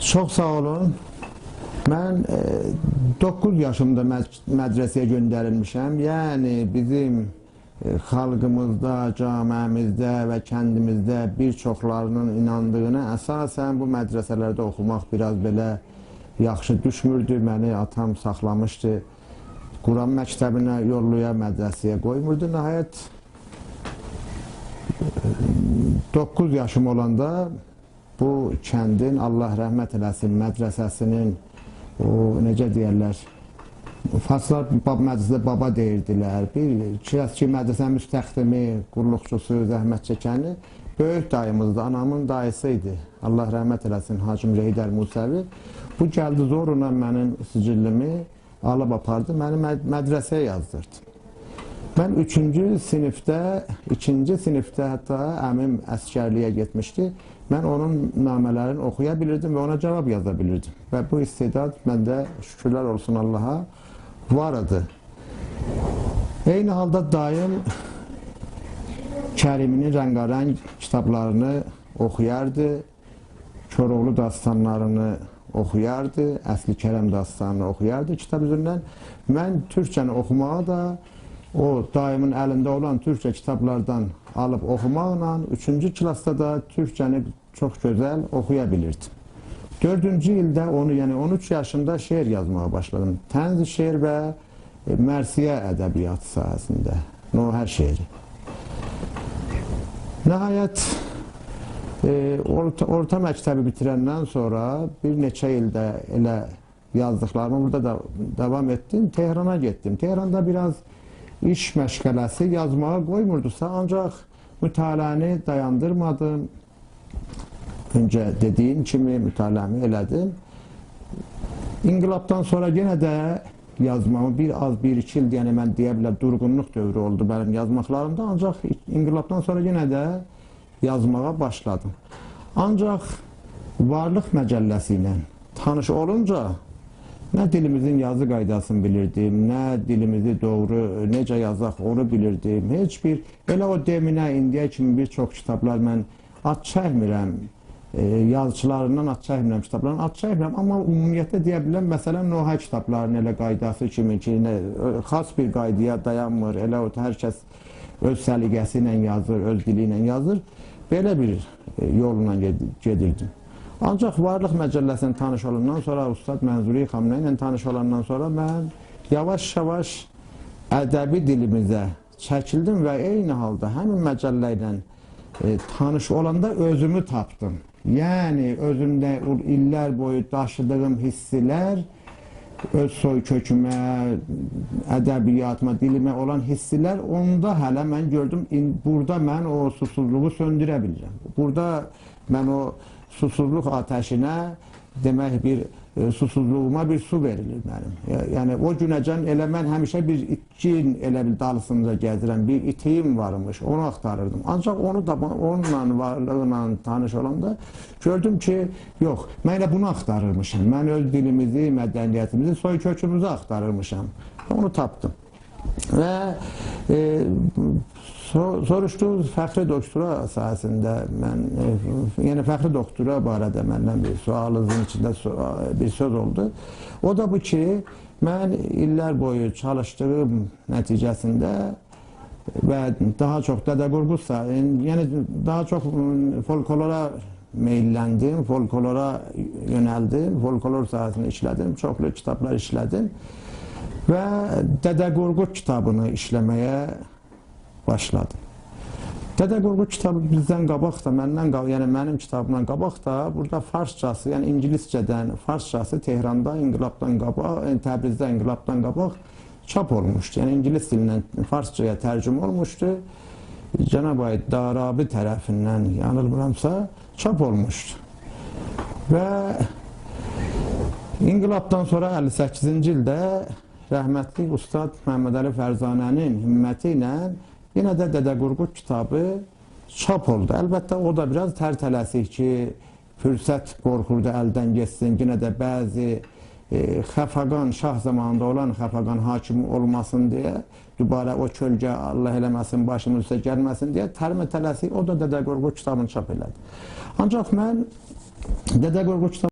Çox sağ olun. Mən e, 9 yaşımda məd- mədrəsəyə göndərilmişəm. Yəni bizim e, xalqımızda, cəmiyyəmizdə və kəndimizdə bir çoxlarının inandığına əsasən bu mədrəsələrdə oxumaq biraz belə yaxşı düşmürdü. Məni atam saxlamışdı. Quran məktəbinə yolluya, mədrəsəyə qoymurdu. Nəhayət 9 yaşım olanda bu kəndin Allah rəhmət eləsin mədrəsəsinin o necə deyirlər Faslar bab mədrəsədə baba deyirdilər. Bir Kirazki mədrəsənin müstəxdimi, qulluqçusu, zəhmət çəkəni böyük dayımızdı, anamın dayısı idi. Allah rəhmət eləsin Hacım Reydər Musəvi. Bu gəldi zorla mənim sicillimi alıb apardı, məni məd- mədrəsəyə yazdırdı. Mən 3-cü sinifdə, 2-ci sinifdə hətta əmim əskərliyə getmişdi. Mən onun namələrini oxuya bilirdim və ona cavab yaza bilirdim. Və bu istedad məndə şükürlər olsun Allaha var idi. Eyni halda dayım Kəriminin rəngarəng kitablarını oxuyardı. Koroğlu dastanlarını oxuyardı, Əsli Kərəm dastanını oxuyardı kitab üzündən. Mən türkçəni oxumağa da o dayımın əlində olan türkçə kitablardan alıb oxumaqla 3-cü klassda da türkçəni çox gözəl oxuya bilirdim. 4-cü ildə onu, yəni 13 yaşında şeir yazmağa başladım. Tənz şeir və e, mərsiyə ədəbiyyatı sahəsində. Nohər şeiri. Nəhayət e, orta, orta məktəbi bitirəndən sonra bir neçə ildə elə yazdıqlarımı burada da davam etdim. Tehrana getdim. Tehranda biraz iş məşğələsi yazmağa qoymurdusa, ancaq mütaliəni dayandırmadım. Öncə dediyim kimi mütaliəmi elədim. İnqilabdan sonra yenə də yazmamı bir az bir iki il yəni mən deyə bilər durğunluq dövrü oldu mənim yazmaqlarımda ancaq inqilabdan sonra yenə də yazmağa başladım. Ancaq Varlıq məcəlləsi ilə tanış olunca nə dilimizin yazı qaydasını bilirdim, nə dilimizi doğru necə yazaq onu bilirdim. Heç bir elə o deminə indiyə kimi bir çox kitablar mən ad çəkmirəm. E, yazıçılarından ad çəkmirəm kitabların ad çəkmirəm amma ümumiyyətlə deyə bilərəm məsələn Noha kitablarının elə qaydası kimi ki, nə, xas bir qaydaya dayanmır. Elə o hər kəs öz səliqəsi ilə yazır, öz dili ilə yazır. Belə bir e, yolla ged- gedirdim. Ancaq Varlıq məcəlləsinin tanış olandan sonra Ustad Mənzuri Xamnə ilə tanış olandan sonra mən yavaş-yavaş ədəbi dilimizə çəkildim və eyni halda həmin məcəllə ilə e, tanış olanda özümü tapdım. Yəni özümdə illər boyu daşıdığım hisslər öz soy kökümə, ədəbiyyatıma, dilimə olan hisslər onda hələ mən gördüm in, burada mən o susuzluğu söndürə bilirəm. Burada mən o susuzluq atəşinə demək bir e, susuzluğuma bir su verilir mənim. Yəni o günəcən elə mən həmişə bir itkin elə bir dalısında gəzirəm. Bir itiyim varmış. Onu axtarırdım. Ancaq onu da onunla varlığıyla tanış olanda gördüm ki, yox, mən elə bunu axtarırmışam. Mən öz dilimizi, mədəniyyətimizi, soy kökümüzü axtarırmışam. Onu tapdım. Və e, so, soruşduğunuz fəxri doktora sahəsində mən, e, yəni fəxri doktora barədə məndən bir sualınızın içində so- bir söz oldu. O da bu ki, mən illər boyu çalışdığım nəticəsində və daha çox Dədə Qorqud sa- yəni daha çox folklora meylləndim, folklora yönəldim, folklor sahəsində işlədim, çoxlu kitablar işlədim və Dədə Qorqud kitabını işləməyə başladım. Dədə Qorqud kitabı bizdən qabaq da, məndən qabaq, yəni mənim kitabımdan qabaq da burada farsçası, yəni ingiliscədən farsçası Tehranda inqilabdan qabaq, yəni Təbrizdə inqilabdan qabaq çap olmuşdu. Yəni ingilis dilindən farsçaya tərcümə olmuşdu. Cənab Aid Darabi tərəfindən yanılmıramsa çap olmuşdu. Və İnqilabdan sonra 58-ci ildə rəhmətli Ustad Məhəmməd Əli Fərzanənin himməti ilə yenə də Dədə Qorqud kitabı çap oldu. Əlbəttə o da biraz tərtələsik ki, fürsət qorxurdu əldən getsin. Yenə də bəzi e, Xəfəqan şah zamanında olan Xəfəqan hakimi olmasın deyə dübarə o kölgə Allah eləməsin başımın üstə gəlməsin deyə tərmə tələsik o da Dədə Qorqud kitabını çap elədi. Ancaq mən Dədə Qorqud kitabı